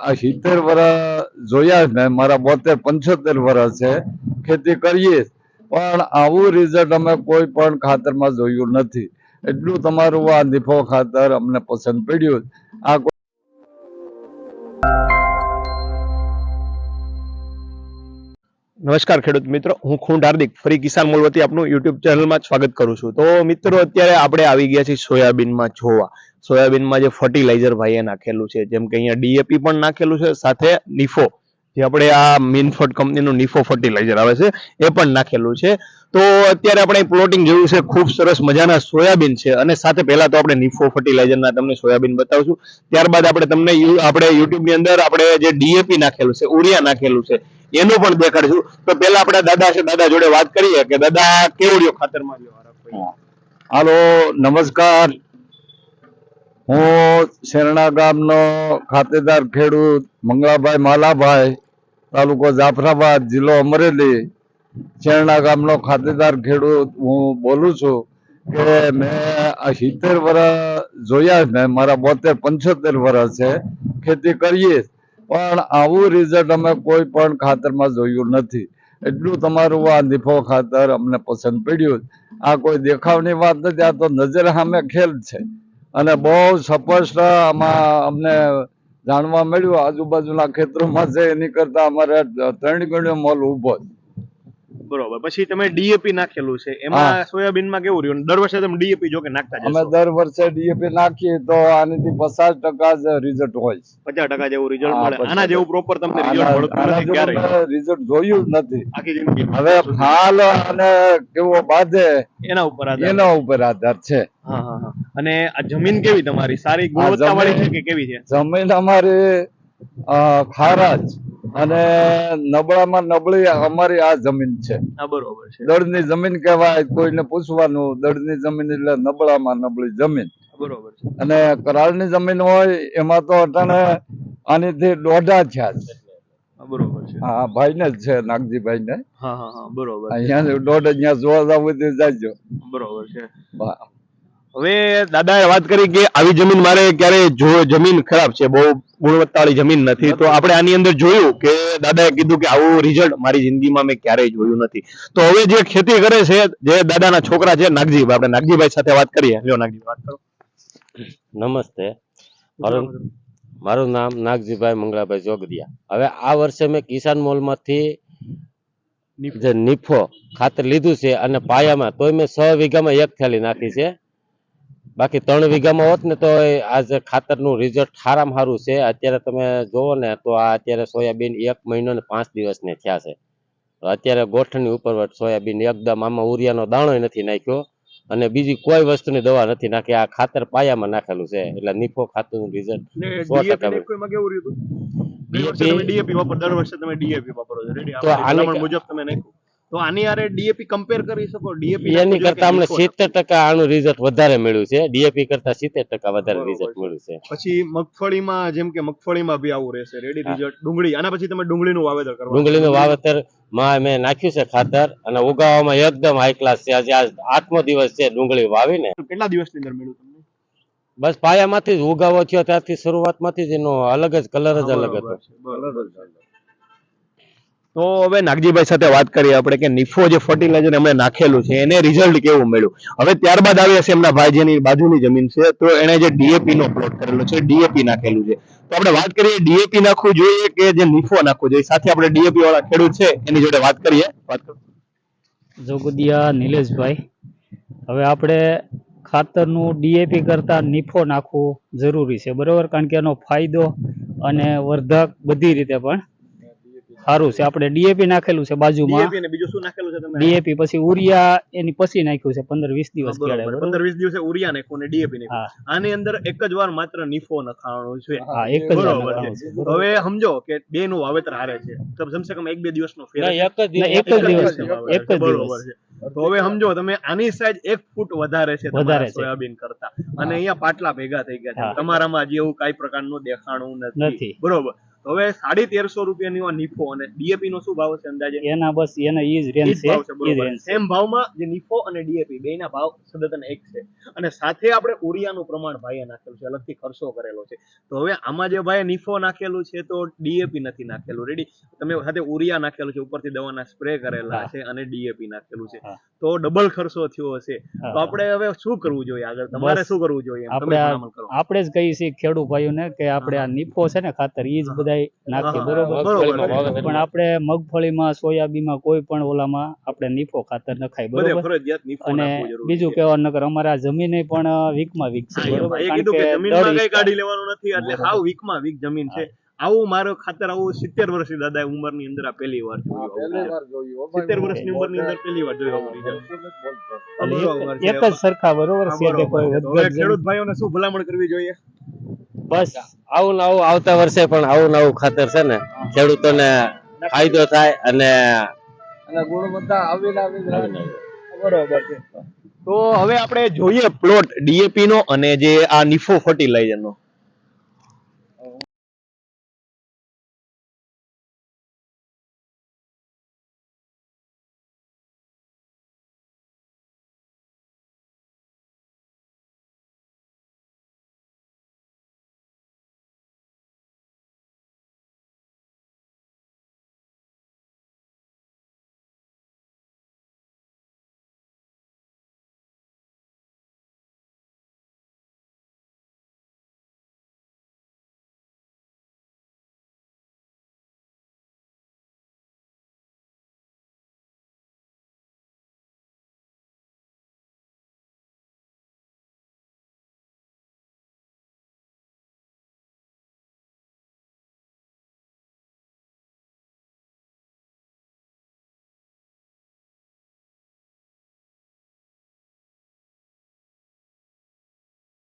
આ સિત્તેર વર્ષ જોયા ને, મારા બોતેર પંચોતેર વર્ષ છે, ખેતી કરીએ. પણ આવું રિઝલ્ટ અમે કોઈ પણ ખાતરમાં જોયું નથી. એટલું તમારું આ નિફો ખાતર અમને પસંદ પડ્યું. આ નમસ્કાર ખેડૂત મિત્રો, હું ખૂંડ હાર્દિક, ફરી કિસાન મોલ વતી આપનું યુટ્યુબ ચેનલમાં સ્વાગત કરું છું. તો મિત્રો, અત્યારે આપણે આવી ગયા છીએ સોયાબીનમાં જોવા. સોયાબીનમાં જે ફર્ટિલાઇઝર ભાઈએ નાખેલું છે, જેમ કે અહીંયા ડીએપી પણ નાખેલું છે, સાથે નિફો જે આપણે આ મિનફર્ટ કંપનીનું નિફો ફર્ટિલાઇઝર આવે છે, એ પણ નાખેલું છે. તો અત્યારે આપણે પ્લોટિંગ જોયું છે, ખૂબ સરસ મજાના સોયાબીન છે, અને સાથે પહેલા તો આપણે નિફો ફર્ટિલાઇઝરના તમને સોયાબીન બતાવશું. ત્યારબાદ આપણે તમને આપણે યુટ્યુબની અંદર આપણે જે ડીએપી નાખેલું છે ઉરિયા નાખેલું છે એનું પણ દેખાડીશું. તો પેલા આપણા દાદા છે, દાદા જોડે વાત કરીએ કે દાદા કેવું રહ્યો ખાતરમાં હાલો, નમસ્કાર. હું શેરણા ગામનો ખાતેદાર ખેડૂત મંગળાભાઈ માલાભાઈ, તાલુકો જાફરાબાદ, જિલ્લો અમરેલી. શેરણા ગામનો ખાતેદાર ખેડૂત હું બોલું છું કે મેં આ સિત્તેર વર્ષ જોયા મેં મારા બોતેર, પંચોતેર વર્ષ છે. ખેતી કરીએ. પણ આવું રિઝલ્ટ અમે કોઈ પણ ખાતરમાં જોયું નથી. એટલું તમારું આ નિફો ખાતર અમને પસંદ પડ્યું આ કોઈ દેખાવની વાત નથી, આ તો નજર સામે ખેલ છે. અને બહુ સ્પષ્ટ આમાં અમને જાણવા મળ્યું, આજુબાજુના ખેતરોમાં છે, એની કરતા અમારે ત્રણ ગણ્યો મોલ ઊભો છે. બરોબર. પછી તમે ડીએપી નાખેલું છે. એમાં સોયાબીનમાં કેવું રહ્યું? દર વર્ષે તમે ડીએપી જો કે નાખતા અમે દર વર્ષે ડીએપી નાખીએ તો આનાથી પચાસ ટકા જ રિઝલ્ટ હોય. પચાસ ટકા જેવું રિઝલ્ટ મળે. આના જેવું પ્રોપર તમને રિઝલ્ટ મળતું નથી ક્યારે રિઝલ્ટ જોયું જ નથી. આખી જિંદગી હવે ફાલ અને કેવો બાંધે એના ઉપર આધાર. એના ઉપર આધાર છે. હા હા અને આ જમીન કેવી તમારી? સારી ગુણવત્તા વાળી છે કે કેવી છે? જમીન અમારી ખારાજ અને નબળામાં નબળી અમારી આ જમીન છે. બરોબર છે. દળની જમીન કહેવાય કોઈને પૂછવાનું દળની જમીન એટલે નબળામાં નબળી જમીન. બરોબર છે. અને કરાળની જમીન હોય એમાં તો અટાણે આનીથી દોઢા થયા છે. હા, બરોબર છે. હા ભાઈને જ છે નાગજીભાઈ ને હા હા હા બરોબર અહીંયા દોઢ અહીંયા જોવા જવું તો જાજો. બરોબર છે. હવે દાદાએ વાત કરી કે આવી જમીન મારે ક્યારે જો જમીન ખરાબ છે બહુ ગુણવત્તાવાળી જમીન નથી. તો આપણે આની અંદર જોયું કે દાદાએ કીધું કે આવું રિઝલ્ટ મારી જિંદગીમાં મેં ક્યારેય જોયું નથી. તો હવે જે ખેતી કરે છે જે દાદાના છોકરા છે નાગજી આપણે નાગજીભાઈ સાથે વાત કરીએ. લ્યો નાગજી વાત કરો. નમસ્તે. મારું નામ નાગજીભાઈ મંગળાભાઈ જોગરિયા હવે આ વર્ષે મેં કિસાન મોલમાંથી જે નિફો ખાતર લીધું છે અને પાયામાં તોય મેં છ વીઘામાં એક થેલી નાખી છે. બાકી ત્રણ વીઘામાં હોત ને તો આજે ખાતરનું રિઝલ્ટ સારામાં સારું છે. અત્યારે તમે જોવો ને તો આ અત્યારે સોયાબીન એક મહિનો ને પાંચ દિવસને થયા છે. અત્યારે ગોઠણની ઉપર સોયાબીન એકદમ આમાં ઉરિયાનો દાણો નથી નાખ્યો અને બીજી કોઈ વસ્તુની દવા નથી નાખી. આ ખાતર પાયામાં નાખેલું છે. એટલે નિફો ખાતરનું રિઝલ્ટ સો ટકા તો આને મુજબ તમે નાખ્યું. તો આની આરે ડીએપી કમ્પેર કરી શકો? ડીએપી એની કરતા અમને સિત્તેર ટકા આનું રિઝલ્ટ વધારે મળ્યું છે. ડીએપી કરતા સિત્તેર ટકા વધારે રિઝલ્ટ મળ્યું છે. પછી મગફળીમાં જેમ કે મગફળીમાં બી આવું રહેશે. રેડી. રિઝલ્ટ ડુંગળી. આના પછી તમે ડુંગળીનું વાવેતર કરવા ડુંગળીનું વાવેતરમાં મેં નાખ્યું છે ખાતર અને ઉગાવવામાં એકદમ હાઈ ક્લાસ છે. આજે આઠમો દિવસ છે ડુંગળી વાવીને. કેટલા દિવસની અંદર મળ્યું તમને? બસ પાયામાંથી જ ઉગાવો થયો ત્યારથી શરૂઆતમાંથી જ એનો અલગ જ કલર જ અલગ હતો. તો હવે નાગજીભાઈ સાથે વાત કરીએ આપણે કે નિફો જે ફર્ટિલાઇઝર એમણે નાખેલું છે, એને રિઝલ્ટ કેવું મળ્યું? હવે ત્યારબાદ આવી હશે એમના ભાઈ જેની બાજુની જમીન છે, તો એને જે ડીએપી નો પ્લોટ કરેલો છે ડીએપી નાખેલું છે. તો આપણે વાત કરીએ ડીએપી નાખવું જોઈએ કે જે નિફો નાખવું જોઈએ? સાથે આપણે ડીએપી વાળા ખેડૂત છે, એની જોડે વાત કરીએ. વાત જોગદિયા નિલેશભાઈ, હવે આપણે ખાતરનું ડીએપી કરતા નિફો નાખવું જરૂરી છે. બરાબર? કારણ કે એનો ફાયદો અને વર્ધક બધી રીતે પણ સારું છે. આપણે ડીએપી નાખેલું છે બાજુમાં. ડીએપી અને બીજું શું નાખેલું છે તમે? ડીએપી પછી ઉરિયા એની પછી નાખ્યું છે. પંદર વીસ દિવસ બરોબર. ક્યારે પંદર વીસ દિવસે ઉરિયા નાખ્યું ને ડીએપી નાખ્યું. આની અંદર એક જ વાર માત્ર નિફો નખાણું છે. હા એક જ વાર. હવે સમજો કે બે નું વાવેતર હારે છે. તો કમસે કમ એક બે દિવસનો ફેર એક જ દિવસ. એક જ દિવસ. એક જ તો હવે સમજો તમે આની સાઈઝ એક ફૂટ વધારે છે વધારે સોયાબીન કરતા. અને અહીંયા પાટલા ભેગા થઈ ગયા છે. તમારામાં જેવું કઈ પ્રકારનું દેખાણું નથી. બરોબર. હવે સાડી તેરસો રૂપિયાની આ નિફો અને ડીએપી નો શું ભાવ છે અંદાજે? એના બસ એના ઈ જ રેન્જ છે. સેમ ભાવમાં જે નિફો અને ડીએપી બેયના ભાવ સદતન એક છે. અને સાથે આપણે ઉરિયાનું પ્રમાણ ભાઈએ નાખેલું છે અલગથી ખર્ચો કરેલો છે. તો હવે આમાં જે ભાઈએ નિફો નાખેલું છે તો ડીએપી નથી નાખેલું. રેડી તમે સાથે ઉરિયા નાખેલું છે ઉપરથી દવાના સ્પ્રે કરેલા છે અને ડીએપી નાખેલું છે. તો ડબલ ખર્ચો થયો હશે. તો આપણે હવે શું કરવું જોઈએ આગળ? તમારે શું કરવું જોઈએ? આપણે જ કહીએ છીએ ખેડૂત ભાઈઓને કે આપણે આ નિફો છે ને ખાતર ઈ જ બધાય નાખીએ બરોબર? પણ આપણે મગફળીમાં સોયાબીનમાં કોઈ પણ ઓલામાં આપણે નીફો ખાતર નખાય બરોબર? અને બીજું. કહેવા નકર અમારે આ જમીન પણ વીકમાં વીક છે બરોબર? કાઢી લેવાનું નથી એટલે હાવ વીકમાં વીક જમીન છે. આવું મારો ખાતર આવું સિત્તેર વર્ષની દાદા ઉંમરની અંદર આ પહેલી વાર સિત્તેર વર્ષની ઉંમરની અંદર પહેલી વાર જોયું એક- જ સરખા બરોબર? ખેડૂત ભાઈઓને શું ભલામણ કરવી જોઈએ? બસ. આવું નવું આવું આવતા વર્ષે પણ આવું નવું ખાતર છે ને ખેડૂતોને ફાયદો થાય અને ગુણવત્તા બરોબર છે. તો હવે આપણે જોઈએ પ્લોટ ડીએપી નો અને જે આ નિફો ફર્ટિલાઇઝર નો